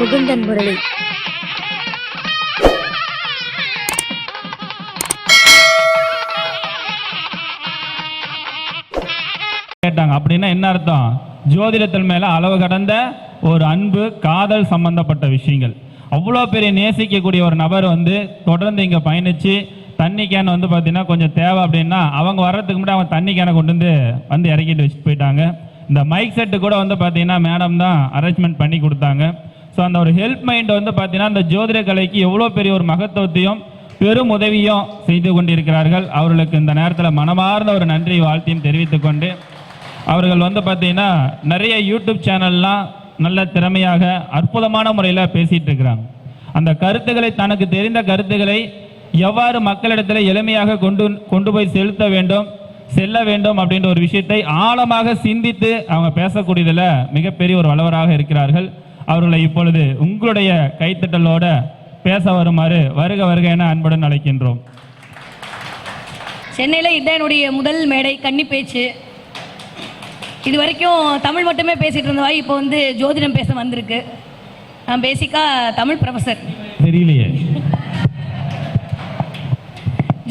முகுந்தன் முரளி. கேட்டாங்க. அப்படின்னா என்ன அர்த்தம்? ஜோதிடத்தின் மேல அளவு கடந்த ஒரு அன்பு காதல் சம்பந்தப்பட்ட விஷயங்கள். அவ்வளோ பெரிய நேசிக்கக்கூடிய ஒரு நபர் வந்து தொடர்ந்து இங்கே பயணித்து தண்ணி கேன் வந்து பார்த்தீங்கன்னா கொஞ்சம் தேவை அப்படின்னா அவங்க வர்றதுக்கு முன்னாடி அவங்க தண்ணி கேனை கொண்டு வந்து வந்து இறக்கிட்டு வச்சுட்டு போயிட்டாங்க. இந்த மைக் செட்டு கூட வந்து பார்த்தீங்கன்னா மேடம் தான் அரேஞ்ச்மெண்ட் பண்ணி கொடுத்தாங்க. ஸோ அந்த ஒரு ஹெல்ப் மைண்ட் வந்து பார்த்தீங்கன்னா அந்த ஜோதிட கலைக்கு எவ்வளோ பெரிய ஒரு மகத்துவத்தையும் பெரும் உதவியும் செய்து கொண்டிருக்கிறார்கள். அவர்களுக்கு இந்த நேரத்தில் மனமார்ந்த ஒரு நன்றி வாழ்த்தையும் தெரிவித்துக்கொண்டு அவர்கள் வந்து பார்த்தீங்கன்னா நிறைய யூடியூப் சேனல்லாம் நல்ல திறமையாக அற்புதமான முறையில் பேசிகிட்டு இருக்கிறாங்க. அந்த கருத்துக்களை தனக்கு தெரிந்த கருத்துக்களை எவ்வாறு மக்களிடத்தில் எளிமையாக கொண்டு கொண்டு போய் செலுத்த வேண்டும் செல்ல வேண்டும் அப்படின்ற ஒரு விஷயத்தை ஆழமாக சிந்தித்து அவங்க பேசக்கூடியதில் மிகப்பெரிய ஒரு வல்லவராக இருக்கிறார்கள். அவர்களை இப்பொழுது உங்களுடைய கைத்தட்டலோட பேச வருமாறு வருக வருக என அன்புடன் அழைக்கின்றோம். சென்னையில் இதான் என்னுடைய முதல் மேடை கன்னி பேச்சு. இது வரைக்கும் தமிழ் மட்டுமே பேசிகிட்டு இருந்த வாய் இப்போ வந்து ஜோதிடம் பேச வந்திருக்கு. நான் பேசிக்காக தமிழ் ப்ரொஃபஸர் தெரியலையே.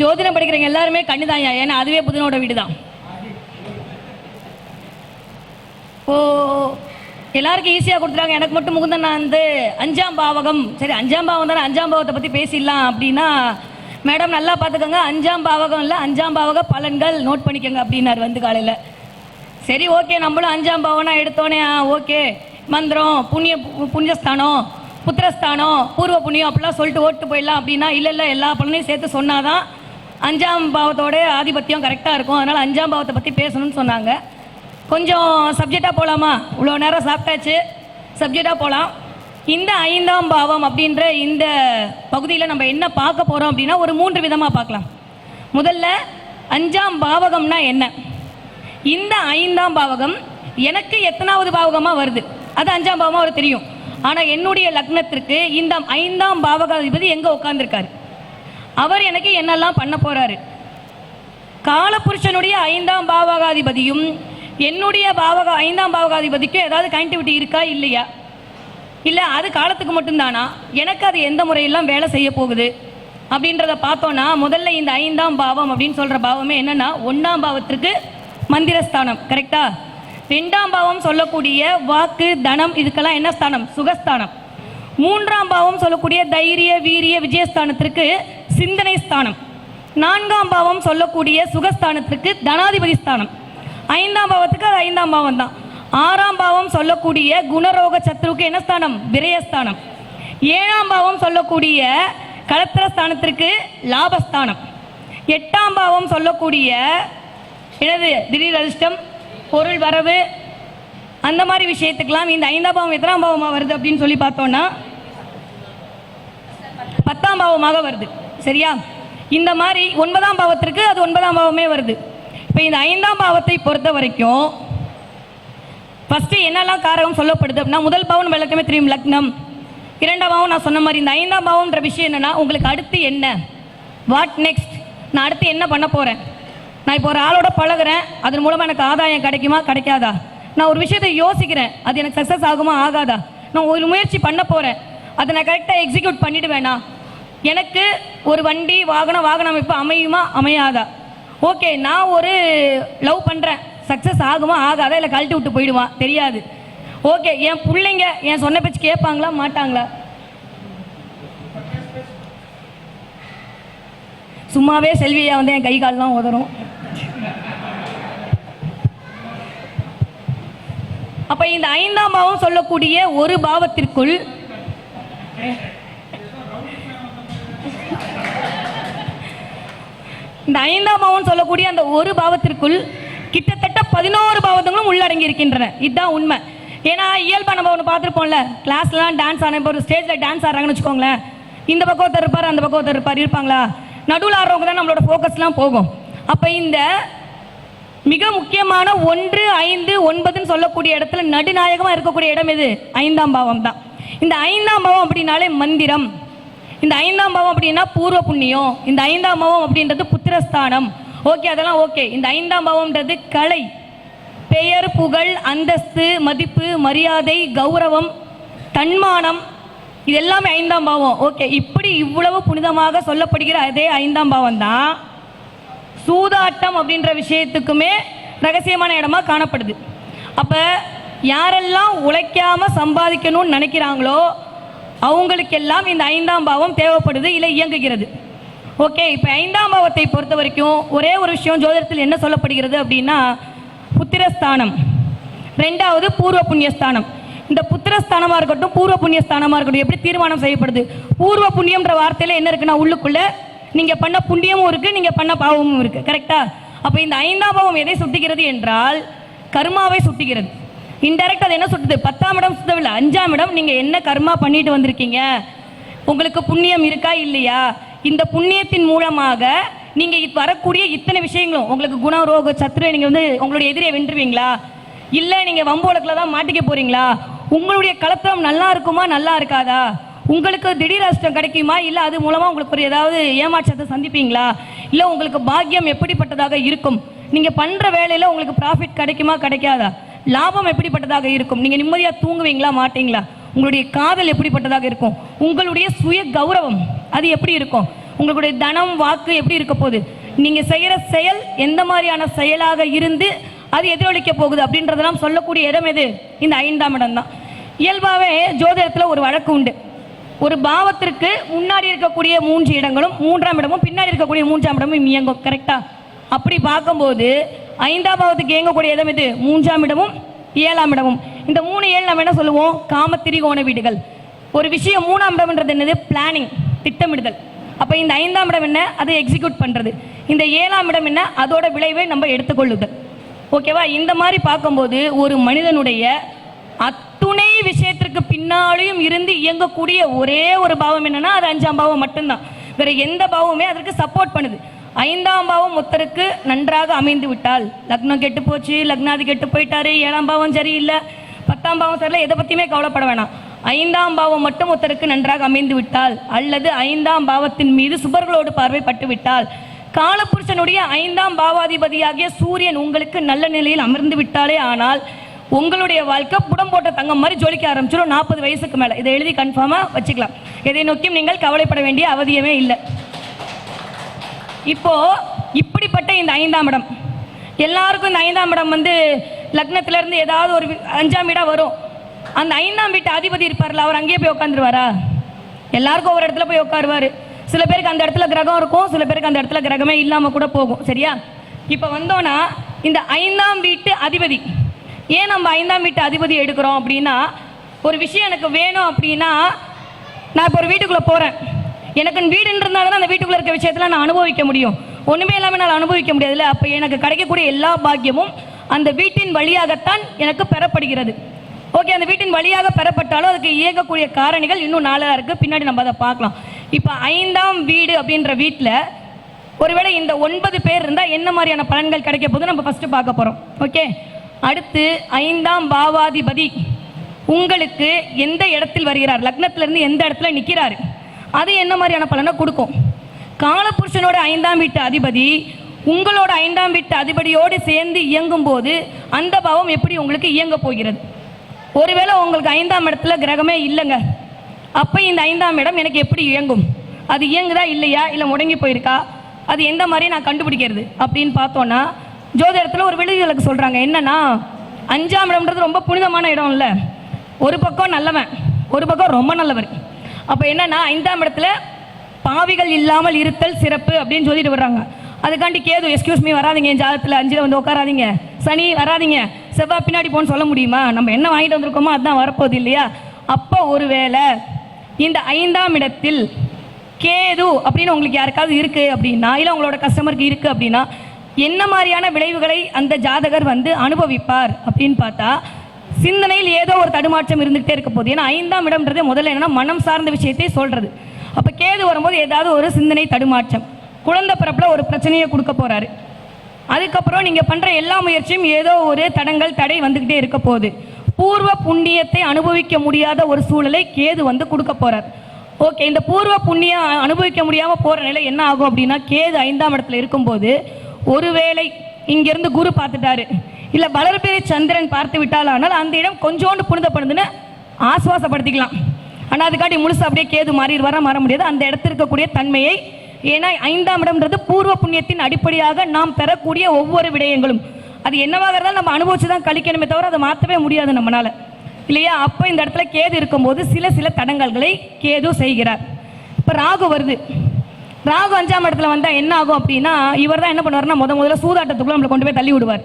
ஜோதிடம் படிக்கிறவங்க எல்லாருமே கண்ணுதாயா ஏன்னா அதுவே புதனோட வீடு தான் எல்லாருக்கும் ஈஸியாக கொடுத்துட்டாங்க. எனக்கு மட்டும் முகுந்தன் நான் வந்து அஞ்சாம் பாவகம். சரி அஞ்சாம் பாவம் தானே? அஞ்சாம் பாவத்தை பற்றி பேசிடலாம் அப்படின்னா மேடம் நல்லா பார்த்துக்கோங்க. அஞ்சாம் பாவகம் இல்லை அஞ்சாம் பாவக பலன்கள் நோட் பண்ணிக்கோங்க அப்படின்னார் வந்து காலையில். சரி ஓகே நம்மளும் அஞ்சாம் பாவனா எடுத்தோன்னே ஆ ஓகே மந்திரம் புண்ணிய புண்ணியஸ்தானம் புத்திரஸ்தானம் பூர்வ புண்ணியம் அப்படிலாம் சொல்லிட்டு ஓட்டு போயிடலாம் அப்படின்னா இல்லை இல்லை எல்லா பலனையும் சேர்த்து சொன்னாதான் அஞ்சாம் பாவத்தோட ஆதிபத்தியம் கரெக்டாக இருக்கும். அதனால் அஞ்சாம் பாவத்தை பற்றி பேசணும்னு சொன்னாங்க. கொஞ்சம் சப்ஜெக்டாக போகலாமா இவ்வளோ நேரம் சாப்பிட்டாச்சு. சப்ஜெக்டாக போகலாம் இந்த ஐந்தாம் பாவம் அப்படின்ற இந்த பகுதியில் நம்ம என்ன பார்க்க போகிறோம் அப்படின்னா ஒரு மூன்று விதமாக பார்க்கலாம். முதல்ல அஞ்சாம் பாவகம்னா என்ன? இந்த ஐந்தாம் பாவகம் எனக்கு எத்தனாவது பாவகமாக வருது? அது அஞ்சாம் பாவமாக அவர் தெரியும். ஆனால் என்னுடைய லக்னத்திற்கு இந்த ஐந்தாம் பாவகாதிபதி எங்கே உட்காந்துருக்காரு அவர் எனக்கு என்னெல்லாம் பண்ண போகிறாரு காலபுருஷனுடைய ஐந்தாம் பாவகாதிபதியும் என்னுடைய பாவக ஐந்தாம் பாவகாதிபதிக்கும் ஏதாவது கனெக்டிவிட்டி இருக்கா இல்லையா? இல்லை அது காலத்துக்கு மட்டும்தானா? எனக்கு அது எந்த முறையெல்லாம் வேலை செய்ய போகுது? அப்படின்றத பார்த்தோன்னா முதல்ல இந்த ஐந்தாம் பாவம் அப்படின்னு சொல்கிற பாவமே என்னென்னா ஒன்றாம் பாவத்திற்கு மந்திரஸ்தானம் கரெக்டா ரெண்டாம் பாவம் சொல்லக்கூடிய வாக்கு தனம் இதுக்கெல்லாம் என்ன ஸ்தானம்? சுகஸ்தானம். மூன்றாம் பாவம் சொல்லக்கூடிய தைரிய வீரிய விஜயஸ்தானத்திற்கு சிந்தனை ஸ்தானம் நான்காம் பாவம் சொல்லக்கூடிய சுகஸ்தானத்திற்கு தனாதிபதி ஸ்தானம் ஐந்தாம் பாவத்துக்கு அது ஐந்தாம் பாவம் தான் ஆறாம் பாவம் சொல்லக்கூடிய குணரோக சத்ருவுக்கு என்ன ஸ்தானம்? விரயஸ்தானம். ஏழாம் பாவம் சொல்லக்கூடிய கலத்திர ஸ்தானத்திற்கு லாபஸ்தானம். எட்டாம் பாவம் சொல்லக்கூடிய எனது திடீர் அதிர்ஷ்டம் பொருள் வரவு அந்த மாதிரி விஷயத்துக்கெல்லாம் இந்த ஐந்தாம் பாவம் எத்தனாம் பாவமாக வருது அப்படின்னு சொல்லி பார்த்தோன்னா பத்தாம் பாவமாக வருது. சரியா? இந்த மாதிரி ஒன்பதாம் பாவத்திற்கு அது ஒன்பதாம் பாவமே வருது. இப்போ இந்த ஐந்தாம் பாவத்தை பொறுத்த வரைக்கும் ஃபஸ்ட்டு என்னெல்லாம் காரகம் சொல்லப்படுது அப்படின்னா முதல் பாவம் விளக்கமே தெரியும் லக்னம். இரண்டாம் பாவம் நான் சொன்ன மாதிரி இந்த ஐந்தாம் பாவம்ன்ற விஷயம் என்னன்னா உங்களுக்கு அடுத்து என்ன? வாட் நெக்ஸ்ட் நான் அடுத்து என்ன பண்ண போகிறேன் நான் இப்போ ஒரு ஆளோட பழகுறேன் அதன் மூலமாக எனக்கு ஆதாயம் கிடைக்குமா கிடைக்காதா? நான் ஒரு விஷயத்தை யோசிக்கிறேன் அது எனக்கு சக்ஸஸ் ஆகுமா ஆகாதா? நான் ஒரு முயற்சி பண்ண போகிறேன் அதை நான் கரெக்டாக எக்ஸிக்யூட் பண்ணிடுவேனா? எனக்கு ஒரு வண்டி வாகனம் வாகன அமைப்பு அமையுமா அமையாதா? ஓகே நான் ஒரு லவ் பண்ணுறேன் சக்ஸஸ் ஆகுமா ஆகாதா இல்லை கழட்டி விட்டு போயிடுவான் தெரியாது. ஓகே என் பிள்ளைங்க என் சொன்ன பேச்சு கேட்பாங்களா மாட்டாங்களா? சும்மாவே செல்வியா வந்து என் கை கால்லாம் உதறும். அப்ப இந்த ஐந்தாம் பாவம் சொல்லக்கூடிய ஒரு பாவத்திற்குள் இந்த ஐந்தாம் பாவம் சொல்லக்கூடிய அந்த ஒரு பாவத்திற்குள் கிட்டத்தட்ட பதினோரு பாவத்தங்களும் உள்ளடங்கி இருக்கின்றன இதுதான் உண்மை. ஏன்னா இயல்பா நம்ம ஒன்று பார்த்துருப்போம்ல கிளாஸ்லாம் டான்ஸ் ஆன இப்போ ஒரு ஸ்டேஜில் டான்ஸ் ஆடுறாங்கன்னு வச்சுக்கோங்களேன். இந்த பக்கம் ஒருத்தர் இருப்பார் அந்த பக்கம் ஒருத்தர் இருப்பார் இருப்பாங்களா? நடுவில் ஆடுறவங்க தான் நம்மளோட ஃபோக்கஸ்லாம் போகும். அப்போ இந்த மிக முக்கியமான ஒன்று ஐந்து ஒன்பதுன்னு சொல்லக்கூடிய இடத்துல நடுநாயகமாக இருக்கக்கூடிய இடம் எது? ஐந்தாம் பாவம் தான் இந்த ஐந்தாம் பாவம் அப்படின்னாலே மந்திரம். இந்த ஐந்தாம் பாவம் அப்படின்னா பூர்வ புண்ணியம். இந்த ஐந்தாம் பாவம் அப்படின்றது புத்திரஸ்தானம். ஓகே அதெல்லாம் ஓகே இந்த ஐந்தாம் பாவம்ன்றது கலை. பெயர் புகழ் அந்தஸ்து மதிப்பு மரியாதை கௌரவம் தன்மானம். இது எல்லாமே ஐந்தாம் பாவம். ஓகே இப்படி இவ்வளவு புனிதமாக சொல்லப்படுகிற அதே ஐந்தாம் பாவம் தான் சூதாட்டம் அப்படின்ற விஷயத்துக்குமே ரகசியமான இடமா காணப்படுது. அப்போ யாரெல்லாம் உழைக்காம சம்பாதிக்கணும்னு நினைக்கிறாங்களோ அவங்களுக்கெல்லாம் இந்த ஐந்தாம் பாவம் தேவைப்படுது இல்லை இயங்குகிறது. ஓகே இப்போ ஐந்தாம் பாவத்தை பொறுத்த வரைக்கும் ஒரே ஒரு விஷயம் ஜோதிடத்தில் என்ன சொல்லப்படுகிறது அப்படின்னா புத்திரஸ்தானம். ரெண்டாவது பூர்வ புண்ணியஸ்தானம். இந்த புத்திரஸ்தானமாக இருக்கட்டும் பூர்வ புண்ணியஸ்தானமாக இருக்கட்டும் எப்படி தீர்மானம் செய்யப்படுது? பூர்வ புண்ணியம்ன்ற வார்த்தையில் என்ன இருக்குன்னா உள்ளுக்குள்ளே நீங்கள் பண்ண புண்ணியமும் இருக்குது நீங்கள் பண்ண பாவமும் இருக்குது கரெக்டாக அப்போ இந்த ஐந்தாம் பாவம் எதை சுட்டுகிறது என்றால் கர்மாவை சுட்டுகிறது. இன்டெரக்ட் அது என்ன சொல்றது? பத்தாம் இடம் சுத்தவில்லை அஞ்சாம் இடம் நீங்க என்ன கர்மா பண்ணிட்டு வந்திருக்கீங்க? உங்களுக்கு புண்ணியம் இருக்கா இல்லையா? இந்த புண்ணியத்தின் மூலமாக நீங்க வரக்கூடிய இத்தனை விஷயங்களும் உங்களுக்கு குண ரோக சத்துரு நீங்க வந்து உங்களுடைய எதிரியை வென்றுவீங்களா? இல்ல நீங்க வம்போலக்கில் தான் மாட்டிக்க போறீங்களா? உங்களுடைய கலத்தம் நல்லா இருக்குமா நல்லா இருக்காதா? உங்களுக்கு திடீர் அஷ்டம் கிடைக்குமா? இல்ல அது மூலமா உங்களுக்கு ஒரு ஏதாவது ஏமாற்றத்தை சந்திப்பீங்களா? இல்ல உங்களுக்கு பாக்கியம் எப்படிப்பட்டதாக இருக்கும்? நீங்க பண்ற வேலையில உங்களுக்கு ப்ராஃபிட் கிடைக்குமா கிடைக்காதா? லாபம் எப்படிப்பட்டதாக இருக்கும்? நீங்க நிம்மதியா தூங்குவீங்களா மாட்டீங்களா? உங்களுடைய காதல் எப்படிப்பட்டதாக இருக்கும்? உங்களுடைய சுய கௌரவம் அது எப்படி இருக்கும்? உங்களுடைய தனம் வாக்கு எப்படி இருக்க போகுது? நீங்க செய்யற செயல் எந்த மாதிரியான செயலாக இருந்து அது எதிரொலிக்க போகுது அப்படின்றதெல்லாம் சொல்லக்கூடிய இடம் எது? இந்த ஐந்தாம் இடம் தான். இயல்பாகவே ஜோதிடத்தில் ஒரு வழக்கு உண்டு. ஒரு பாவத்திற்கு முன்னாடி இருக்கக்கூடிய மூன்று இடங்களும் மூன்றாம் இடமும் பின்னாடி இருக்கக்கூடிய மூன்றாம் இடமும் இயங்கும் கரெக்டாக அப்படி பார்க்கும்போது ஐந்தாம் பாவத்துக்கு இயங்கக்கூடிய இடம் எது? மூன்றாம் இடமும் ஏழாம் இடமும். இந்த மூணு ஏழு நம்ம என்ன சொல்லுவோம்? காமத்திரிகோண வீடுகள். ஒரு விஷயம் மூணாம் இடம்ன்றது என்னது? பிளானிங் திட்டமிடுதல். அப்போ இந்த ஐந்தாம் இடம் என்ன? அதை எக்ஸிக்யூட் பண்ணுறது இந்த ஏழாம் இடம் என்ன? அதோட விளைவை நம்ம எடுத்துக்கொள்ளுதல். ஓகேவா இந்த மாதிரி பார்க்கும்போது ஒரு மனிதனுடைய அத்துணை விஷயத்திற்கு பின்னாலையும் இருந்து இயங்கக்கூடிய ஒரே ஒரு பாவம் என்னன்னா அது அஞ்சாம் பாவம் மட்டும்தான். வேற எந்த பாவமுமே அதற்கு சப்போர்ட் பண்ணுது. ஐந்தாம் பாவம் ஒருத்தருக்கு நன்றாக அமைந்து விட்டால். லக்னம் கெட்டு போச்சு லக்னாதி கெட்டு போயிட்டாரு ஏழாம் பாவம் சரியில்லை. பத்தாம் பாவம் சரியில்லை எதை பற்றியுமே கவலைப்பட வேணாம். ஐந்தாம் பாவம் மட்டும் ஒருத்தருக்கு நன்றாக அமைந்து விட்டால் அல்லது ஐந்தாம் பாவத்தின் மீது சுபர்களோடு பார்வைப்பட்டு விட்டால் காலபுருஷனுடைய ஐந்தாம் பாவாதிபதியாகிய சூரியன் உங்களுக்கு நல்ல நிலையில் அமர்ந்து விட்டாலே ஆனால் உங்களுடைய வாழ்க்கை புடம் போட்ட தங்கம் மாதிரி ஜொலிக்க ஆரம்பிச்சிடும் நாற்பது வயசுக்கு மேலே. இதை எழுதி கன்ஃபார்மாக வச்சுக்கலாம். இதை நோக்கியும் நீங்கள் கவலைப்பட வேண்டிய அவதியமே இல்லை. இப்போ இப்படிப்பட்ட இந்த ஐந்தாம் இடம். எல்லாருக்கும் இந்த ஐந்தாம் இடம் வந்து லக்னத்துலேருந்து ஏதாவது ஒரு அஞ்சாம் இடம் வரும். அந்த ஐந்தாம் வீட்டு அதிபதி இருப்பார்ல அவர் அங்கேயே போய் உட்காந்துருவாரா எல்லாருக்கும் ஒரு இடத்துல போய் உட்காருவாரு சில பேருக்கு அந்த இடத்துல கிரகம் இருக்கும் சில பேருக்கு அந்த இடத்துல கிரகமே இல்லாமல் கூட போகும். சரியா? இப்போ வந்தோன்னா இந்த ஐந்தாம் வீட்டு அதிபதி. ஏன் நம்ம ஐந்தாம் வீட்டு அதிபதி எடுக்கிறோம் அப்படின்னா ஒரு விஷயம் எனக்கு வேணும் அப்படின்னா நான் இப்போ ஒரு வீட்டுக்குள்ளே போகிறேன் எனக்கு வீடுன்னு இருந்தால் தான் அந்த வீட்டுக்குள்ளே இருக்க விஷயத்தில் நான் அனுபவிக்க முடியும். ஒன்றுமே இல்லாமல் நான் அனுபவிக்க முடியாதுல்ல. அப்போ எனக்கு கிடைக்கக்கூடிய எல்லா பாக்கியமும் அந்த வீட்டின் வழியாகத்தான் எனக்கு பெறப்படுகிறது. ஓகே அந்த வீட்டின் வழியாக பெறப்பட்டாலும் அதுக்கு இயங்கக்கூடிய காரணிகள் இன்னும் நாளாக இருக்குது பின்னாடி நம்ம அதை பார்க்கலாம். இப்போ ஐந்தாம் வீடு அப்படின்ற வீட்டில் ஒருவேளை இந்த ஒன்பது பேர் இருந்தால் என்ன மாதிரியான பலன்கள் கிடைக்க போது நம்ம ஃபஸ்ட்டு பார்க்க போகிறோம் ஓகே அடுத்து ஐந்தாம் பாவாதிபதி. உங்களுக்கு எந்த இடத்தில் வருகிறார்? லக்னத்திலிருந்து எந்த இடத்துல நிற்கிறாரு அது என்ன மாதிரியான பலனை கொடுக்கும்? காலபுருஷனோட ஐந்தாம் வீட்டு அதிபதி உங்களோட ஐந்தாம் வீட்டு அதிபதியோடு சேர்ந்து இயங்கும் போது அந்த பாவம் எப்படி உங்களுக்கு இயங்க போகிறது? ஒருவேளை உங்களுக்கு ஐந்தாம் இடத்துல கிரகமே இல்லைங்க. அப்போ இந்த ஐந்தாம் இடம் எனக்கு எப்படி இயங்கும்? அது இயங்குதா இல்லையா? இல்லை முடங்கி போயிருக்கா? அது எந்த மாதிரி நான் கண்டுபிடிக்கிறது? அப்படின்னு பார்த்தோன்னா ஜோதிடத்தில் ஒரு விடுதலுக்கு சொல்கிறாங்க என்னன்னா அஞ்சாம் இடம்ன்றது ரொம்ப புனிதமான இடம் இல்லை ஒரு பக்கம் நல்லவன் ஒரு பக்கம் ரொம்ப நல்லவர். அப்போ என்னன்னா ஐந்தாம் இடத்துல பாவிகள் இல்லாமல் இருத்தல் சிறப்பு அப்படின்னு சொல்லிட்டு வர்றாங்க அதுக்காண்டி கேது எக்ஸ்கியூஸ் மீ வராதிங்க என் ஜாதத்தில் அஞ்சில் வந்து உட்காராதீங்க. சனி வராதீங்க. செவ்வாய் பின்னாடி போன்னு சொல்ல முடியுமா? நம்ம என்ன வாங்கிட்டு வந்திருக்கோமோ அதுதான் வரப்போகுது இல்லையா? அப்போ ஒருவேளை இந்த ஐந்தாம் இடத்தில் கேது அப்படின்னு உங்களுக்கு யாருக்காவது இருக்கு அப்படின்னா இல்லை உங்களோட கஸ்டமருக்கு இருக்கு அப்படின்னா என்ன மாதிரியான விளைவுகளை அந்த ஜாதகர் வந்து அனுபவிப்பார் அப்படின்னு பார்த்தா சிந்தனையில் ஏதோ ஒரு தடுமாற்றம் இருந்துகிட்டே இருக்க போகுது. ஏன்னா ஐந்தாம் இடம்ன்றது முதல்ல என்னன்னா மனம் சார்ந்த விஷயத்தை சொல்றது. அப்போ கேது வரும்போது ஏதாவது ஒரு சிந்தனை தடுமாற்றம். குழந்தை பிறப்பில் ஒரு பிரச்சனையை கொடுக்க போறாரு. அதுக்கப்புறம் நீங்க பண்ற எல்லா முயற்சியும் ஏதோ ஒரு தடங்கள் தடை வந்துகிட்டே இருக்க போகுது. பூர்வ புண்ணியத்தை அனுபவிக்க முடியாத ஒரு சூழலை கேது வந்து கொடுக்க போறார். ஓகே இந்த பூர்வ புண்ணியம் அனுபவிக்க முடியாம போற நிலை என்ன ஆகும் அப்படின்னா கேது ஐந்தாம் இடத்துல இருக்கும்போது ஒருவேளை இங்கிருந்து குரு பார்த்துட்டாரு. இல்ல வளர்பிறை சந்திரன் பார்த்து விட்டால் ஆனால் அந்த இடம் கொஞ்சோண்டு புனிதப்படுதுன்னு ஆசுவாசப்படுத்திக்கலாம். ஆனால் அதுக்காட்டி முழுசு அப்படியே கேது மாறிடுவாரா மாற முடியாது. அந்த இடத்துல இருக்கக்கூடிய தன்மையை ஏன்னா ஐந்தாம் இடம்ன்றது பூர்வ புண்ணியத்தின் அடிப்படையாக நாம் பெறக்கூடிய ஒவ்வொரு விடயங்களும். அது என்னவாக இருந்தாலும் நம்ம அனுபவிச்சு தான் கழிக்கணுமே தவிர அதை மாற்றவே முடியாது நம்மளால. இல்லையா? அப்போ இந்த இடத்துல கேது இருக்கும்போது சில சில தடங்கல்களை கேது செய்கிறார். இப்போ ராகு வருது. ராகு அஞ்சாம் இடத்துல வந்தால் என்ன ஆகும் அப்படின்னா இவர் தான் என்ன பண்ணுவார்னா முத முதல்ல சூதாட்டத்துக்குள்ள நம்மளை கொண்டு போய் தள்ளி விடுவார்.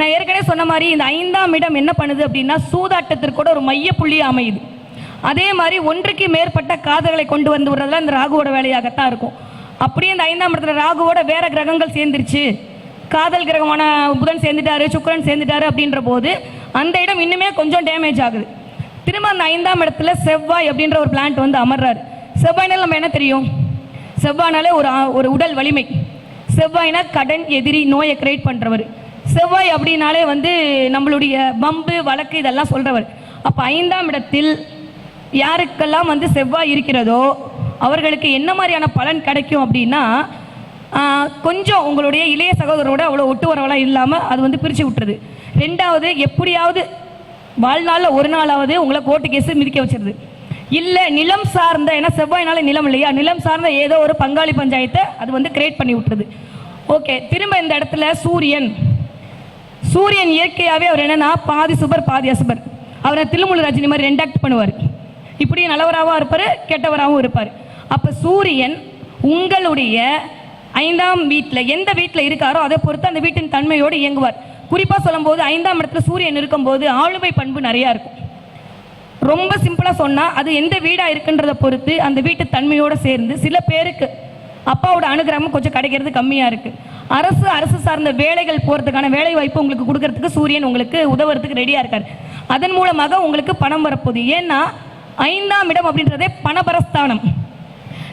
நான் ஏற்கனவே சொன்ன மாதிரி இந்த ஐந்தாம் இடம் என்ன பண்ணுது அப்படின்னா சூதாட்டத்திற்கு கூட ஒரு மைய புள்ளி அமையுது. அதே மாதிரி ஒன்றுக்கு மேற்பட்ட காதல்களை கொண்டு வந்து விடுறதுல இந்த ராகுவோட வேலையாகத்தான் இருக்கும். அப்படியே இந்த ஐந்தாம் இடத்துல ராகுவோட வேற கிரகங்கள் சேர்ந்துருச்சு. காதல் கிரகமான புதன் சேர்ந்துட்டாரு சுக்கிரன் சேர்ந்துட்டாரு அப்படின்ற போது அந்த இடம் இன்னுமே கொஞ்சம் டேமேஜ் ஆகுது. திரும்ப அந்த ஐந்தாம் இடத்துல செவ்வாய் அப்படின்ற ஒரு பிளான்ட் வந்து அமர்றாரு. செவ்வாய்னால நம்ம என்ன தெரியும்? செவ்வாய்னாலே ஒரு ஒரு உடல் வலிமை. செவ்வாய்னா கடன் எதிரி நோயை கிரியேட் பண்ணுறவர் செவ்வாய் அப்படின்னாலே வந்து நம்மளுடைய பம்பு வழக்கு இதெல்லாம் சொல்றவர். அப்போ ஐந்தாம் இடத்தில் யாருக்கெல்லாம் வந்து செவ்வாய் இருக்கிறதோ அவர்களுக்கு என்ன மாதிரியான பலன் கிடைக்கும் அப்படின்னா கொஞ்சம் உங்களுடைய இளைய சகோதரரோட அவ்வளோ ஒட்டு வரவெல்லாம் இல்லாமல் அது வந்து பிரித்து விட்டுறது ரெண்டாவது எப்படியாவது வாழ்நாளில் ஒரு நாளாவது உங்களை கோர்ட்டு கேஸு மிதிக்க வச்சிருது. இல்லை நிலம் சார்ந்த ஏன்னா செவ்வாய்னால நிலம் இல்லையா? நிலம் சார்ந்த ஏதோ ஒரு பங்காளி பஞ்சாயத்தை அது வந்து கிரியேட் பண்ணி விட்டுருது. ஓகே திரும்ப இந்த இடத்துல சூரியன். சூரியன் இயற்கையாகவே அவர் என்னன்னா பாதி சுபர் பாதி அசுபர். அவரை தில்லுமுள்ளு ரஜினி மாதிரி ரெண்டாக்ட் பண்ணுவார். இப்படி நல்லவராகவும் இருப்பார் கெட்டவராகவும் இருப்பார். அப்போ சூரியன் உங்களுடைய ஐந்தாம் வீட்டில் எந்த வீட்டில் இருக்காரோ அதை பொறுத்து அந்த வீட்டின் தன்மையோடு இயங்குவார். குறிப்பாக சொல்லும்போது ஐந்தாம் இடத்துல சூரியன் இருக்கும்போது ஆளுமை பண்பு நிறையா இருக்கும். ரொம்ப சிம்பிளாக சொன்னால் அது எந்த வீடாக இருக்குன்றதை பொறுத்து அந்த வீட்டு தன்மையோடு சேர்ந்து சில பேருக்கு அப்பாவோட அனுகிரகமும் கொஞ்சம் கிடைக்கிறது கம்மியாக இருக்குது அரசு அரசு சார்ந்த வேலைகள் போகிறதுக்கான வேலை வாய்ப்பு உங்களுக்கு கொடுக்கறதுக்கு சூரியன் உங்களுக்கு உதவுறதுக்கு ரெடியாக இருக்கார். அதன் மூலமாக உங்களுக்கு பணம் வரப்போகுது. ஏன்னா ஐந்தாம் இடம் அப்படின்றதே பணபரஸ்தானம்.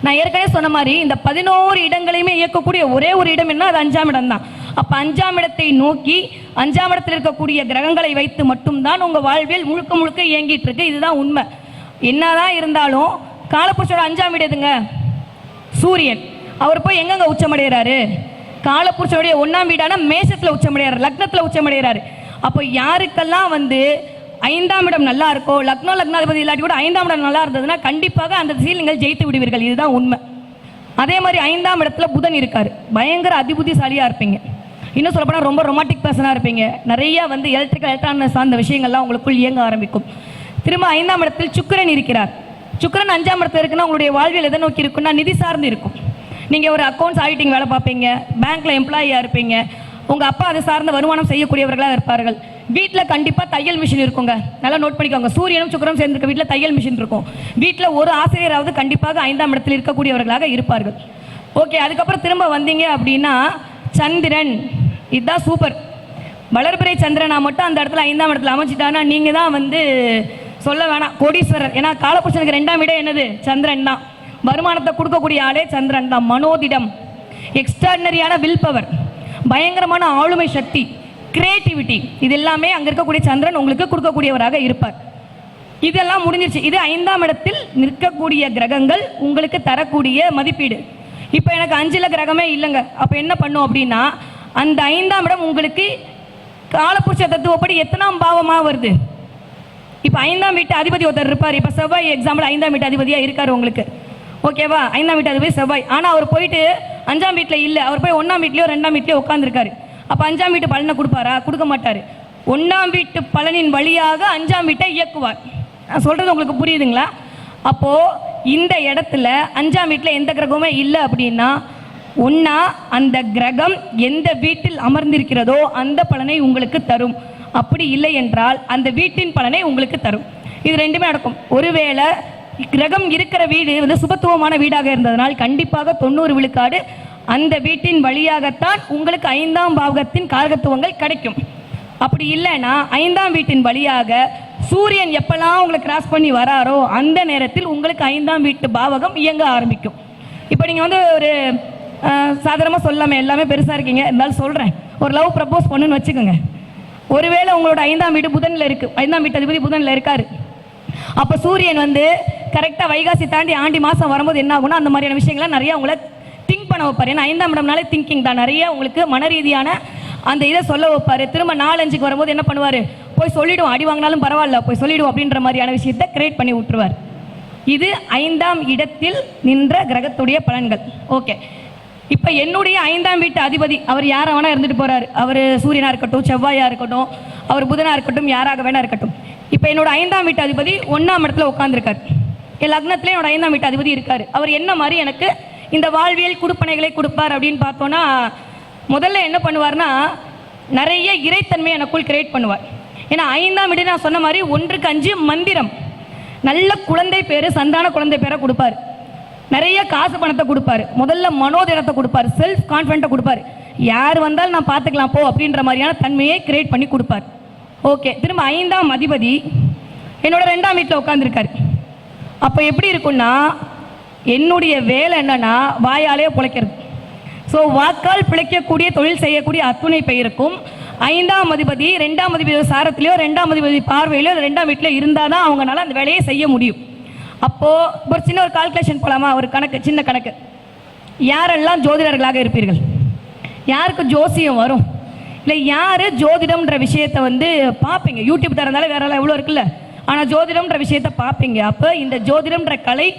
நான் ஏற்கனவே சொன்ன மாதிரி இந்த பதினோரு இடங்களையுமே இயக்கக்கூடிய ஒரே ஒரு இடம் என்ன? அது அஞ்சாம் இடம் தான். அப்போ அஞ்சாம் இடத்தை நோக்கி அஞ்சாம் இடத்தில் இருக்கக்கூடிய கிரகங்களை வைத்து மட்டும்தான் உங்கள் வாழ்வியல் முழுக்க முழுக்க இயங்கிட்டு இருக்கு. இதுதான் உண்மை. என்னதான் இருந்தாலும் காலப்புருஷோட அஞ்சாம் இடம் எதுங்க? சூரியன். அவர் போய் எங்கெங்க உச்சமடைகிறாரு? காலப்புருஷனுடைய ஒன்றாம் வீடான மேஷத்தில் உச்சமடைகிறார் லக்னத்தில் உச்சமடைகிறாரு. அப்போ யாருக்கெல்லாம் வந்து ஐந்தாம் இடம் நல்லா இருக்கோ லக்னோ லக்னாதிபதி இல்லாட்டி கூட ஐந்தாம் இடம் நல்லா இருந்ததுன்னா கண்டிப்பாக அந்த திசையில் நீங்கள் ஜெயித்து விடுவீர்கள். இதுதான் உண்மை. அதே மாதிரி ஐந்தாம் இடத்துல புதன் இருக்கார். பயங்கர அதிபுத்திசாலியாக இருப்பீங்க. இன்னும் சொல்லப்போனால் ரொம்ப ரொமாட்டிக் பர்சனாக இருப்பீங்க. நிறைய வந்து எலக்ட்ரிக்கல் எலக்ட்ரானிக் சார்ந்த விஷயங்கள்லாம் உங்களுக்குள் இயங்க ஆரம்பிக்கும். திரும்ப ஐந்தாம் இடத்தில் சுக்கிரன் இருக்கிறார். சுக்கிரன் அஞ்சாம் இடத்துல இருக்குன்னா உங்களுடைய வாழ்வில் எதை நோக்கி இருக்குன்னா நிதி சார்ந்து இருக்கும். நீங்கள் ஒரு அக்கௌண்ட்ஸ் ஆடிட்டிங் வேலை பார்ப்பீங்க பேங்க்கில் எம்ப்ளாயியாக இருப்பீங்க உங்கள் அப்பா அதை சார்ந்த வருமானம் செய்யக்கூடியவர்களாக இருப்பார்கள். வீட்டில் கண்டிப்பாக தையல் மிஷின் இருக்குங்க. நல்லா நோட் பண்ணிக்கோங்க. சூரியனும் சுக்கரம் சேர்ந்துருக்க வீட்டில் தையல் மிஷின் இருக்கும். வீட்டில் ஒரு ஆசிரியராவது கண்டிப்பாக ஐந்தாம் இடத்தில் இருக்கக்கூடியவர்களாக இருப்பார்கள். ஓகே அதுக்கப்புறம் திரும்ப வந்தீங்க அப்படின்னா சந்திரன். இதுதான் சூப்பர் வளர்பிறை சந்திரனா மட்டும் அந்த இடத்துல ஐந்தாம் இடத்துல அமைச்சிட்டானா நீங்கள் தான் வந்து சொல்ல வேணாம். கோடீஸ்வரர். ஏன்னா காலபுருஷனுக்கு ரெண்டாம் இடம் என்னது? சந்திரன் தான். வருமானத்தை கொடுக்கக்கூடிய ஆளே சந்திரன் தான். மனோதிடம். எக்ஸ்ட்ராடினரியான வில் பவர் பயங்கரமான ஆளுமை சக்தி. கிரியேட்டிவிட்டி இது எல்லாமே அங்கே இருக்கக்கூடிய சந்திரன் உங்களுக்கு கொடுக்கக்கூடியவராக இருப்பார். இதெல்லாம் முடிஞ்சிருச்சு. இது ஐந்தாம் இடத்தில் நிற்கக்கூடிய கிரகங்கள் உங்களுக்கு தரக்கூடிய மதிப்பீடு. இப்போ எனக்கு அஞ்சில் கிரகமே இல்லைங்க. அப்போ என்ன பண்ணும் அப்படின்னா அந்த ஐந்தாம் இடம் உங்களுக்கு காலப்புருஷ தத்துவப்படி எத்தனாம் பாவமாக வருது? இப்போ ஐந்தாம் வீட்டு அதிபதி ஒருத்தர் இருப்பார். இப்போ செவ்வாய் எக்ஸாம்பிள் ஐந்தாம் வீட்டு அதிபதியாக இருக்கார் உங்களுக்கு. ஓகேவா? ஐந்தாம் வீட்டு போய் செவ்வாய். ஆனால் அவர் போயிட்டு அஞ்சாம் வீட்டில் இல்லை. அவர் போய் ஒன்றாம் வீட்லேயோ ரெண்டாம் வீட்லேயோ உட்காந்துருக்காரு அப்போ அஞ்சாம் வீட்டு பலனை கொடுப்பாரா? கொடுக்க மாட்டார். ஒன்றாம் வீட்டு பலனின் வழியாக அஞ்சாம் வீட்டை இயக்குவார். நான் சொல்கிறது உங்களுக்கு புரியுதுங்களா? அப்போது இந்த இடத்துல அஞ்சாம் வீட்டில் எந்த கிரகமுமே இல்லை அப்படின்னா ஒன்றா அந்த கிரகம் எந்த வீட்டில் அமர்ந்திருக்கிறதோ அந்த பலனை உங்களுக்கு தரும். அப்படி இல்லை என்றால் அந்த வீட்டின் பலனை உங்களுக்கு தரும். இது ரெண்டுமே நடக்கும். ஒருவேளை கிரகம் இருக்கிற வீடு வந்து சுபத்துவமான வீடாக இருந்ததனால் கண்டிப்பாக தொண்ணூறு விழுக்காடு அந்த வீட்டின் வழியாகத்தான் உங்களுக்கு ஐந்தாம் பாவகத்தின் காரகத்துவங்கள் கிடைக்கும். அப்படி இல்லைன்னா ஐந்தாம் வீட்டின் வழியாக சூரியன் எப்பெல்லாம் உங்களை கிராஸ் பண்ணி வராரோ அந்த நேரத்தில் உங்களுக்கு ஐந்தாம் வீட்டு பாவகம் இயங்க ஆரம்பிக்கும். இப்போ நீங்கள் வந்து ஒரு சாதாரணமாக சொல்லாமல் எல்லாமே பெருசாக இருக்கீங்க. இருந்தாலும் சொல்கிறேன் ஒரு லவ் ப்ரப்போஸ் பண்ணுன்னு வச்சுக்கோங்க. ஒருவேளை உங்களோட ஐந்தாம் வீடு புதனில் இருக்குது ஐந்தாம் வீட்டு அதிபதி புதனில் இருக்காரு. அப்போ சூரியன் வந்து கரெக்டாக வைகாசி தாண்டி ஆண்டி மாதம் வரும்போது என்ன ஆகும்னா அந்த மாதிரியான விஷயங்கள்லாம் நிறைய உங்களை திங்க் பண்ண வைப்பார். ஏன்னா ஐந்தாம் இடம்னாலே திங்கிங் தான். நிறைய உங்களுக்கு மன ரீதியான அந்த இதை சொல்ல வைப்பார். திரும்ப நாலஞ்சுக்கு வரும்போது என்ன பண்ணுவார்? போய் சொல்லிவிடுவோம் அடி வாங்கினாலும் பரவாயில்ல போய் சொல்லிவிடுவோம் அப்படின்ற மாதிரியான விஷயத்தை கிரியேட் பண்ணி விட்டுருவார். இது ஐந்தாம் இடத்தில் நின்ற கிரகத்துடைய பலன்கள். ஓகே இப்போ என்னுடைய ஐந்தாம் வீட்டு அதிபதி அவர் யாரை வேணா இருந்துட்டு போகிறார் அவர் சூரியனாக இருக்கட்டும் செவ்வாயாக இருக்கட்டும் அவர் புதனாக இருக்கட்டும் யாராக வேணா இருக்கட்டும். இப்போ என்னோட ஐந்தாம் வீட்டு அதிபதி ஒன்றாம் இடத்துல உட்காந்துருக்கார் என் லக்னத்துல என்னோட ஐந்தாம் வீட்டு அதிபதி இருக்காரு. அவர் என்ன மாதிரி எனக்கு இந்த வாழ்வியல் குடுப்பனைகளை கொடுப்பார் அப்படின்னு பார்த்தோன்னா முதல்ல என்ன பண்ணுவார்னா நிறைய இறைத்தன்மை எனக்குள் கிரியேட் பண்ணுவார். ஏன்னா ஐந்தாம் வீடு நான் சொன்ன மாதிரி ஒன்றுக்கு அஞ்சு மந்திரம். நல்ல குழந்தை பேர் சந்தான குழந்தை பேரை கொடுப்பார். நிறைய காசு பணத்தை கொடுப்பாரு. முதல்ல மனோதிடத்தை கொடுப்பாரு. செல்ஃப் கான்ஃபிடென்ட்டை கொடுப்பாரு. யார் வந்தாலும் நான் பார்த்துக்கலாம் போ அப்படின்ற மாதிரியான தன்மையை கிரியேட் பண்ணி கொடுப்பார். ஓகே திரும்ப ஐந்தாம் அதிபதி என்னோட ரெண்டாம் வீட்டில் உட்காந்துருக்காரு அப்போ எப்படி இருக்கும்னா என்னுடைய வேலை என்னன்னா வாயாலே பிழைக்கிறது. ஸோ வாக்கால் பிழைக்கக்கூடிய தொழில் செய்யக்கூடிய அத்துணை பெயருக்கும் ஐந்தாம் அதிபதி ரெண்டாம் அதிபதி சாரத்திலையோ ரெண்டாம் அதிபதி பார்வையிலோ ரெண்டாம் வீட்டில் இருந்தால் தான் அவங்களால அந்த வேலையை செய்ய முடியும். அப்போது ஒரு சின்ன ஒரு கால்குலேஷன் போகலாமா ஒரு கணக்கு சின்ன கணக்கு. யாரெல்லாம் ஜோதிடர்களாக இருப்பீர்கள்? யாருக்கு ஜோசியம் வரும்? இல்லை யார் ஜோதிடம்ன்ற விஷயத்தை வந்து பார்ப்பீங்க? யூடியூப் தரந்தாலே வேறெல்லாம் எவ்வளோ இருக்குல்ல? ஆனால் ஜோதிடம்ன்ற விஷயத்தை பார்ப்பீங்க அப்போ இந்த ஜோதிடம்ன்ற கலை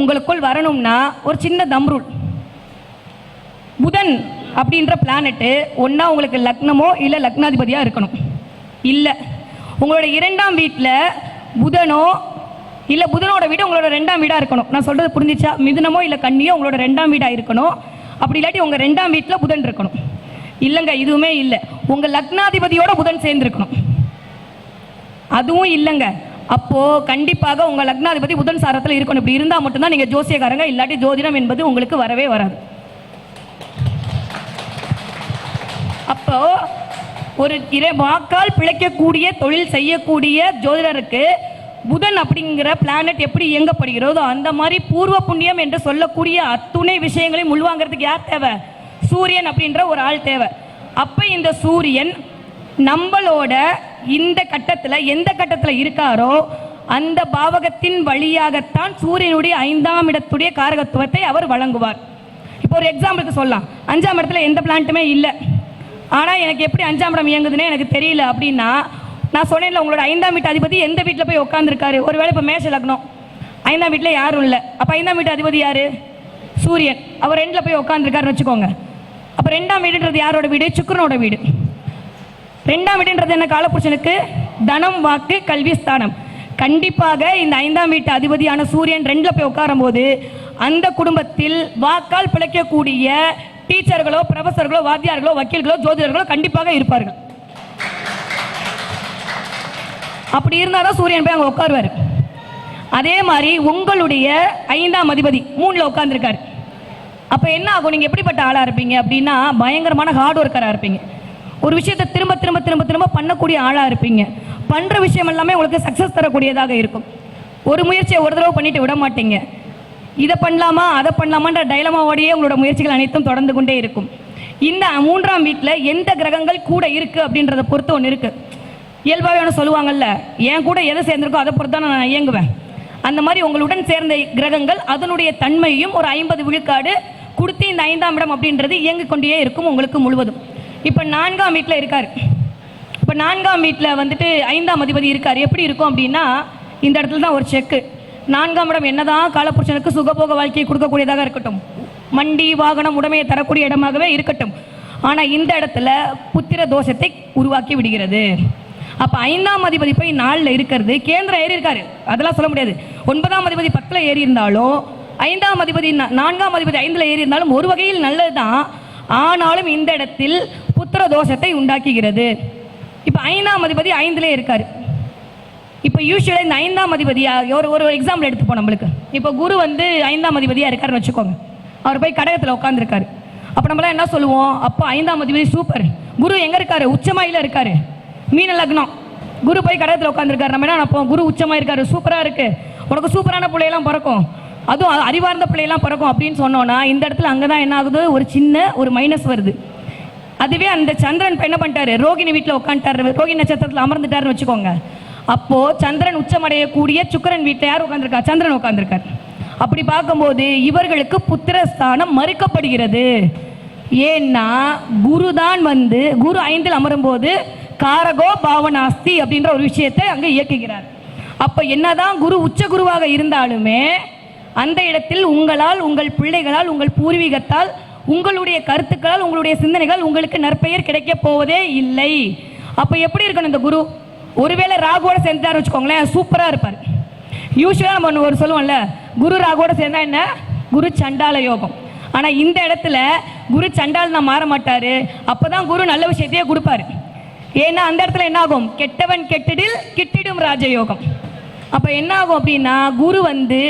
உங்களுக்குள் வரணும்னா ஒரு சின்ன தம்ரூல் புதன் அப்படின்ற பிளானெட்டு ஒன்றா உங்களுக்கு லக்னமோ இல்லை லக்னாதிபதியாக இருக்கணும். இல்லை. உங்களோட இரண்டாம் வீட்டில் புதனோ இல்லை புதனோட வீடு உங்களோட ரெண்டாம் வீடாக இருக்கணும். நான் சொல்கிறது புரிஞ்சிச்சா? மிதுனமோ இல்லை கண்ணியோ உங்களோட ரெண்டாம் வீடாக இருக்கணும். அப்படி இல்லாட்டி உங்கள் ரெண்டாம் வீட்டில் புதன் இருக்கணும். இல்லைங்க இதுவுமே இல்லை. உங்கள் லக்னாதிபதியோட புதன் சேர்ந்துருக்கணும். அதுவும் இல்லைங்க. அப்போ கண்டிப்பாக உங்க லக்னாதிபதி புதன் சாரத்தில் இருக்கணும். இப்படி இருந்தால் மட்டும்தான் நீங்க ஜோசியக்காரங்க இல்லாட்டி ஜோதிடம் என்பது உங்களுக்கு வரவே வராது. அப்போ ஒரு இறை வாக்கால் பிழைக்கக்கூடிய தொழில் செய்யக்கூடிய ஜோதிடருக்கு புதன் அப்படிங்கிற பிளானட் எப்படி இயங்கப்படுகிறதோ அந்த மாதிரி பூர்வ புண்ணியம் என்று சொல்லக்கூடிய அத்துணை விஷயங்களையும் உள்வாங்கிறதுக்கு யார் தேவை? சூரியன் அப்படின்ற ஒரு ஆள் தேவை. அப்போ இந்த சூரியன் நம்மளோட இந்த கட்டத்தில் எந்த கட்டத்தில் இருக்காரோ அந்த பாவகத்தின் வழியாகத்தான் சூரியனுடைய ஐந்தாம் இடத்துடைய காரகத்துவத்தை அவர் வழங்குவார். இப்போ ஒரு எக்ஸாம்பிளுக்கு சொல்லலாம். அஞ்சாம் இடத்துல எந்த பிளான்ட்டுமே இல்லை. ஆனால் எனக்கு எப்படி அஞ்சாம் இடம் இயங்குதுன்னே எனக்கு தெரியல அப்படின்னா நான் சொன்னேன்ல உங்களோட ஐந்தாம் வீட்டு அதிபதி எந்த வீட்டில் போய் உட்காந்துருக்காரு ஒருவேளை இப்போ மேஷ லக்னம். ஐந்தாம் வீட்டில் யாரும் இல்லை. அப்போ ஐந்தாம் வீட்டு அதிபதி யார்? சூரியன். அவர் ரெண்டில் போய் உட்காந்துருக்காருன்னு வச்சுக்கோங்க. அப்போ ரெண்டாம் வீடுன்றது யாரோட வீடு? சுக்கரனோட வீடு. ரெண்டாம் வீடுன்றது என்ன காலப்புருஷனுக்கு தனம் வாக்கு கல்வி ஸ்தானம். கண்டிப்பாக இந்த ஐந்தாம் வீட்டு அதிபதியான சூரியன் ரெண்டில் போய் உட்காரும் போது அந்த குடும்பத்தில் வாக்கால் பிழைக்கக்கூடிய டீச்சர்களோ ப்ரொஃபஸர்களோ வாத்தியார்களோ வக்கீல்களோ ஜோதிடர்களோ கண்டிப்பாக இருப்பார்கள். அப்படி இருந்தால் தான் சூரியன் போய் அங்கே உட்காருவார். அதே மாதிரி உங்களுடைய ஐந்தாம் அதிபதி மூணில் உட்காந்துருக்காரு அப்போ என்ன ஆகும்? நீங்கள் எப்படிப்பட்ட ஆளாக இருப்பீங்க அப்படின்னா பயங்கரமான ஹார்ட் ஒர்க்கராக இருப்பீங்க. ஒரு விஷயத்தை திரும்ப திரும்ப திரும்ப திரும்ப பண்ணக்கூடிய ஆளாக இருப்பீங்க. பண்ணுற விஷயம் எல்லாமே உங்களுக்கு சக்ஸஸ் தரக்கூடியதாக இருக்கும். ஒரு முயற்சியை ஒரு தடவை பண்ணிட்டு விட மாட்டீங்க. இதை பண்ணலாமா அதை பண்ணலாமான்ற டைலமாவோடையே உங்களோட முயற்சிகள் அனைத்தும் தொடர்ந்து கொண்டே இருக்கும். இந்த மூன்றாம் வீட்டில் எந்த கிரகங்கள் கூட இருக்குது அப்படின்றத பொறுத்து ஒன்று இருக்குது இயல்பாகவே ஒன்று சொல்லுவாங்கல்ல என் கூட எதை சேர்ந்திருக்கோ அதை பொறுத்து தான் நான் இயங்குவேன். அந்த மாதிரி உங்களுடன் சேர்ந்த கிரகங்கள் அதனுடைய தன்மையும் ஒரு ஐம்பது விழுக்காடு கொடுத்து இந்த ஐந்தாம் இடம் அப்படின்றது இயங்கிக் கொண்டே இருக்கும் உங்களுக்கு முழுவதும். இப்போ நான்காம் வீட்டில் இருக்கார். இப்போ நான்காம் வீட்டில் வந்துட்டு ஐந்தாம் அதிபதி இருக்கார். எப்படி இருக்கும் அப்படின்னா இந்த இடத்துல தான் ஒரு செக்கு நான்காம் இடம் என்னதான் காலப்புருஷனுக்கு சுகபோக வாழ்க்கையை கொடுக்கக்கூடியதாக இருக்கட்டும். மண்டி வாகனம் உடமையை தரக்கூடிய இடமாகவே இருக்கட்டும். ஆனால் இந்த இடத்துல புத்திர தோஷத்தை உருவாக்கி விடுகிறது. அப்போ ஐந்தாம் அதிபதி போய் நாளில் இருக்கிறது கேந்திரம் ஏறி இருக்காரு. அதெல்லாம் சொல்ல முடியாது. ஒன்பதாம் அதிபதி பத்தில் ஏறி இருந்தாலும் ஐந்தாம் அதிபதி நான்காம் அதிபதி ஐந்தில் ஏறி இருந்தாலும் ஒரு வகையில் நல்லது தான் ஆனாலும் இந்த இடத்தில் புத்திர தோஷத்தை உண்டாக்குகிறது. இப்போ ஐந்தாம் அதிபதி ஐந்திலே இருக்கார். இப்போ யூஸ்வலாக இந்த ஐந்தாம் அதிபதியாக ஒரு ஒரு எக்ஸாம்பிள் எடுத்துப்போம் நம்மளுக்கு. இப்போ குரு வந்து ஐந்தாம் அதிபதியாக இருக்காருன்னு வச்சுக்கோங்க. அவர் போய் கடகத்தில் உட்காந்துருக்காரு அப்போ நம்மளாம் என்ன சொல்லுவோம்? அப்போ ஐந்தாம் அதிபதி சூப்பர் குரு எங்கே இருக்காரு? உச்சமாயில இருக்காரு. மீன லக்னம். குரு போய் கடகத்தில் உட்காந்துருக்காரு நம்ம என்ன நினைப்போம்? குரு உச்சமாக இருக்காரு. சூப்பராக இருக்கு. உனக்கு சூப்பரான பிள்ளையெல்லாம் பிறக்கும். அதுவும் அறிவார்ந்த பிள்ளையெல்லாம் பிறக்கும் அப்படின்னு சொன்னோன்னா இந்த இடத்துல அங்கே தான் என்ன ஆகுது? ஒரு சின்ன ஒரு மைனஸ் வருது. அதுவே அந்த சந்திரன் இப்போ என்ன பண்ணிட்டாரு? ரோகிணி வீட்டில் உட்காந்துட்டாரு ரோகிணி நட்சத்திரத்தில் அமர்ந்துட்டாருன்னு வச்சுக்கோங்க. அப்போது சந்திரன் உச்சமடையக்கூடிய சுக்கிரன் வீட்டில் யார் உட்காந்துருக்கா சந்திரன் உட்காந்துருக்காரு அப்படி பார்க்கும்போது இவர்களுக்கு புத்திரஸ்தானம் மறுக்கப்படுகிறது. ஏன்னா குரு தான் வந்து குரு ஐந்தில் அமரும்போது காரகோ பாவனாஸ்தி அப்படின்ற ஒரு விஷயத்தை அங்கே இயக்குகிறார். அப்போ என்னதான் குரு உச்ச குருவாக இருந்தாலுமே அந்த இடத்தில் உங்களால் உங்கள் பிள்ளைகளால் உங்கள் பூர்வீகத்தால் உங்களுடைய கருத்துக்களால் உங்களுடைய சிந்தனைகள் உங்களுக்கு நற்பெயர் கிடைக்க போவதே இல்லை. அப்போ எப்படி இருக்கணும் இந்த குரு? ஒருவேளை ராகுவோட சேர்ந்தார் வச்சுக்கோங்களேன் சூப்பராக இருப்பார். யூஸ்வலாக நம்ம ஒன்று ஒரு சொல்லுவோம்ல குரு ராகுவோட சேர்ந்தா என்ன? குரு சண்டால யோகம். ஆனால் இந்த இடத்துல குரு சண்டால் நான் மாற அப்போ தான் குரு நல்ல விஷயத்தையே கொடுப்பாரு. ஏன்னா அந்த இடத்துல என்ன ஆகும்? கெட்டவன் கெட்டிடில் கிட்டிடும் ராஜயோகம் அப்போ என்ன ஆகும் அப்படின்னா குரு வந்து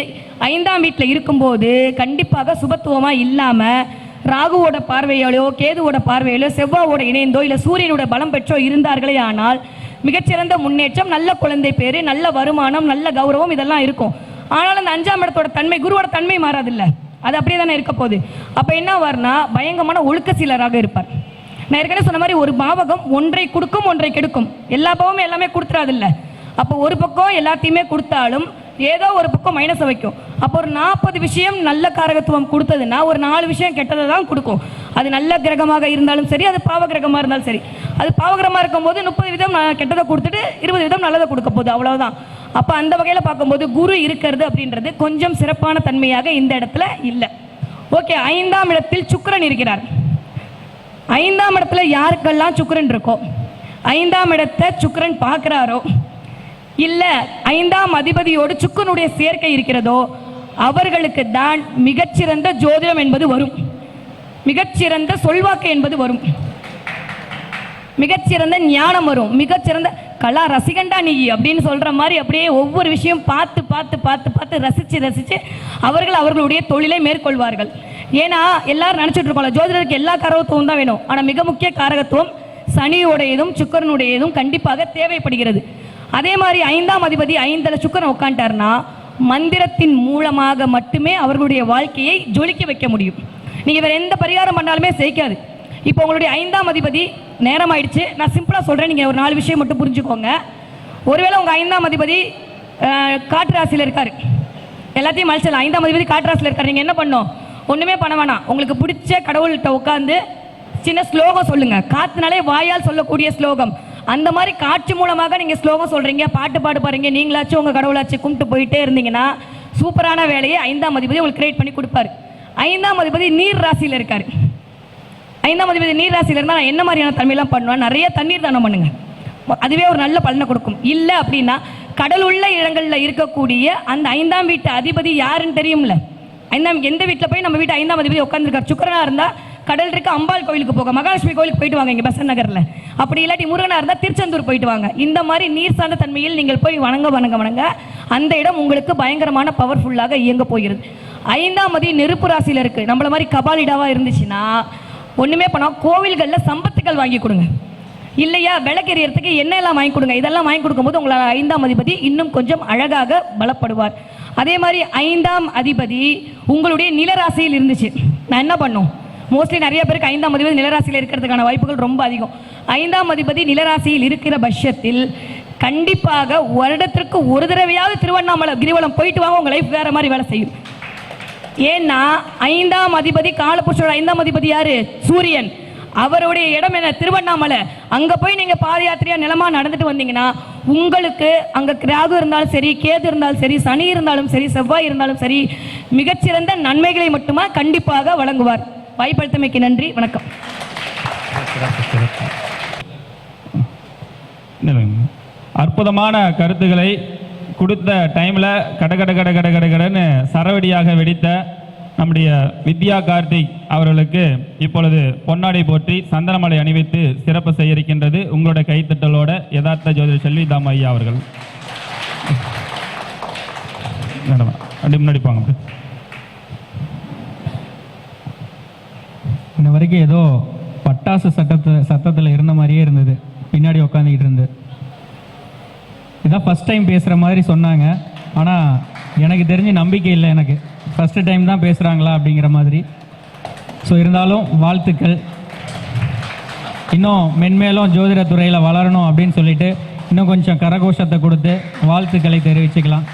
ஐந்தாம் வீட்டில் இருக்கும்போது கண்டிப்பாக சுபத்துவமாக இல்லாமல் ராகுவோட பார்வையாலோ கேதுவோட பார்வையாலோ செவ்வாவோட இணைந்தோ இல்லை சூரியனோட பலம் பெற்றோ இருந்தார்களே ஆனால் மிகச்சிறந்த முன்னேற்றம் நல்ல குழந்தை பேர் நல்ல வருமானம் நல்ல கௌரவம் இதெல்லாம் இருக்கும். ஆனால் அந்த அஞ்சாம் இடத்தோட தன்மை குருவோட தன்மை மாறாதில்ல. அது அப்படியே தானே இருக்க போகுது. அப்போ என்ன வரனா பயங்கரமான ஒழுக்க சீலராக இருப்பார். நான் ஏற்கனவே சொன்ன மாதிரி ஒரு பாவகம் ஒன்றை கொடுக்கும் ஒன்றை கெடுக்கும். எல்லா பாவமும் எல்லாமே கொடுத்துறாதில்ல. அப்போ ஒரு பக்கம் எல்லாத்தையுமே கொடுத்தாலும் ஏதோ ஒரு பக்கம் மைனஸை வைக்கும். அப்போ ஒரு நாற்பது விஷயம் நல்ல காரகத்துவம் கொடுத்ததுன்னா ஒரு நாலு விஷயம் கெட்டதை தான் கொடுக்கும். அது நல்ல கிரகமாக இருந்தாலும் சரி அது பாவ கிரகமாக இருந்தாலும் சரி. அது பாவகிரகமாக இருக்கும்போது முப்பது விதம் நான் கெட்டதை கொடுத்துட்டு இருபது விதம் நல்லதை கொடுக்க போகுது அவ்வளோதான் அப்போ அந்த வகையில் பார்க்கும்போது குரு இருக்கிறது அப்படின்றது கொஞ்சம் சிறப்பான தன்மையாக இந்த இடத்துல இல்லை. ஓகே ஐந்தாம் இடத்தில் சுக்கரன் இருக்கிறார். ஐந்தாம் இடத்துல யாருக்கெல்லாம் சுக்கரன் இருக்கோ ஐந்தாம் இடத்தை சுக்கரன் பார்க்குறாரோ இல்லை ஐந்தாம் அதிபதியோடு சுக்கனுடைய சேர்க்கை இருக்கிறதோ அவர்களுக்கு தான் மிகச்சிறந்த ஜோதிடம் என்பது வரும். மிகச்சிறந்த சொல்வாக்கு என்பது வரும். மிகச்சிறந்த ஞானம் வரும். மிகச்சிறந்த கலா ரசிகண்டா நீ அப்படின்னு சொல்ற மாதிரி அப்படியே ஒவ்வொரு விஷயம் பார்த்து பார்த்து பார்த்து பார்த்து ரசிச்சு ரசிச்சு அவர்கள் அவர்களுடைய தொழிலை மேற்கொள்வார்கள். ஏன்னா எல்லாரும் நினைச்சிட்டு இருக்கோம்ல ஜோதிடருக்கு எல்லா காரகத்துவம் தான் வேணும். ஆனால் மிக முக்கிய காரகத்துவம் சனியுடையதும் சுக்கரனுடையதும் கண்டிப்பாக தேவைப்படுகிறது. அதே மாதிரி ஐந்தாம் அதிபதி ஐந்தில் சுக்கரன் உட்காந்துட்டாருன்னா மந்திரத்தின் மூலமாக மட்டுமே அவர்களுடைய வாழ்க்கையை ஜொலிக்க வைக்க முடியும். நீங்கள் வேறு எந்த பரிகாரம் பண்ணாலுமே செய்க்காது இப்போ உங்களுடைய ஐந்தாம் அதிபதி நேரம் ஆயிடுச்சு நான் சிம்பிளாக சொல்கிறேன் நீங்கள் ஒரு நாலு விஷயம் மட்டும் புரிஞ்சுக்கோங்க. ஒருவேளை உங்கள் ஐந்தாம் அதிபதி அஹ், காட்டு ராசியில் இருக்கார். எல்லாத்தையும் மலிச்சிடலாம் ஐந்தாம் அதிபதி காட்டு ராசியில் இருக்கார். நீங்கள் என்ன பண்ணோம் ஒன்றுமே பண்ண வேணாம். உங்களுக்கு பிடிச்ச கடவுள்கிட்ட உட்காந்து சின்ன ஸ்லோகம் சொல்லுங்கள் காத்துனாலே வாயால் சொல்லக்கூடிய ஸ்லோகம். அந்த மாதிரி காட்சி மூலமாக நீங்கள் ஸ்லோகம் சொல்கிறீங்க பாட்டு பாடு பாருங்க நீங்களாச்சும் உங்கள் கடவுளாச்சும் கும்பிட்டு போயிட்டே இருந்தீங்கன்னா சூப்பரான வேலையை ஐந்தாம் அதிபதி உங்களுக்கு கிரியேட் பண்ணி கொடுப்பாரு. ஐந்தாம் அதிபதி நீர் ராசியில் இருக்காரு. ஐந்தாம் அதிபதி நீர் ராசியில் இருந்தால் நான் என்ன மாதிரியான தன்மையெல்லாம் பண்ணுவேன் நிறைய தண்ணீர் தானம் பண்ணுங்க. அதுவே ஒரு நல்ல பலனை கொடுக்கும். இல்லை அப்படின்னா கடல் உள்ள இடங்களில் இருக்கக்கூடிய அந்த ஐந்தாம் வீட்டு அதிபதி யாருன்னு தெரியும்ல? ஐந்தாம் எந்த வீட்டில் போய் நம்ம வீட்டு ஐந்தாம் அதிபதி உட்காந்துருக்கார் சுக்கரனா இருந்தால் கடல் இருக்க அம்பாள் கோயிலுக்கு போக மகாலட்சுமி கோயிலுக்கு போயிட்டு வாங்க இங்கே பெசன் நகரில். அப்படி இல்லாட்டி முருகனாக இருந்தால் திருச்செந்தூர் போயிட்டு வாங்க. இந்த மாதிரி நீர் சார்ந்த தன்மையில் நீங்கள் போய் வணங்க வணங்க வணங்க அந்த இடம் உங்களுக்கு பயங்கரமான பவர்ஃபுல்லாக இயங்க போகிறது. ஐந்தாம் அதி நெருப்பு ராசியில் இருக்குது நம்மள மாதிரி கபாலிடாவாக இருந்துச்சுன்னா ஒன்றுமே பண்ணால் கோவில்களில் சம்பத்துகள் வாங்கி கொடுங்க. இல்லையா விளக்கெறியறதுக்கு எண்ணெய் வாங்கி கொடுங்க. இதெல்லாம் வாங்கி கொடுக்கும்போது உங்களால் ஐந்தாம் அதிபதி இன்னும் கொஞ்சம் அழகாக பலப்படுவார். அதே மாதிரி ஐந்தாம் அதிபதி உங்களுடைய நிலராசியில் இருந்துச்சு. நான் என்ன பண்ணும்? மோஸ்ட்லி நிறைய பேருக்கு ஐந்தாம் அதிபதி நிலராசியில் இருக்கிறதுக்கான வாய்ப்புகள் ரொம்ப அதிகம். ஐந்தாம் அதிபதி நிலராசியில் இருக்கிற பட்சத்தில் கண்டிப்பாக வருடத்திற்கு ஒரு தடவையாவது திருவண்ணாமலை கிரிவலம் போயிட்டு வாங்க உங்கள் லைஃப் வேற மாதிரி வேலை செய்யும். ஏன்னா ஐந்தாம் அதிபதி காலபுருஷோட ஐந்தாம் அதிபதி யாரு? சூரியன். அவருடைய இடம் என்ன? திருவண்ணாமலை. அங்க போய் நீங்க பாத யாத்திரையா நிலமா நடந்துட்டு வந்தீங்கன்னா உங்களுக்கு அங்க கிராகு இருந்தாலும் சரி கேது இருந்தாலும் சரி சனி இருந்தாலும் சரி செவ்வாய் இருந்தாலும் சரி மிகச்சிறந்த நன்மைகளை மட்டுமா கண்டிப்பாக வழங்குவார். வாய்ப்பளித்தமைக்கு நன்றி. வணக்கம். அற்புதமான கருத்துக்களை கொடுத்த டைமில் கட கட கட கட கட கடன்னு சரவடியாக வெடித்த நம்முடைய வித்யா கார்த்திக் அவர்களுக்கு இப்பொழுது பொன்னாடை போற்றி சந்தனமலை அணிவித்து சிறப்பு செய்ய இருக்கின்றது உங்களோட கைத்தட்டலோட யதார்த்த ஜோதிடர் செல்வி தாம் ஐயா அவர்கள். மேடம் முன்னாடி போங்க. இன்ன வரைக்கும் ஏதோ பட்டாசு சட்டத்தை சத்தத்தில் இருந்த மாதிரியே இருந்தது. பின்னாடி உட்காந்துக்கிட்டு இருந்து. இதான் ஃபஸ்ட் டைம் பேசுகிற மாதிரி சொன்னாங்க. ஆனால் எனக்கு தெரிஞ்சு நம்பிக்கை இல்லை எனக்கு. ஃபஸ்ட்டு டைம் தான் பேசுகிறாங்களா அப்படிங்கிற மாதிரி. ஸோ இருந்தாலும் வாழ்த்துக்கள். இன்னும் மென்மேலும் ஜோதிட துறையில் வளரணும் அப்படின்னு சொல்லிட்டு இன்னும் கொஞ்சம் கரகோஷத்தை கொடுத்து வாழ்த்துக்களை தெரிவிச்சுக்கலாம்.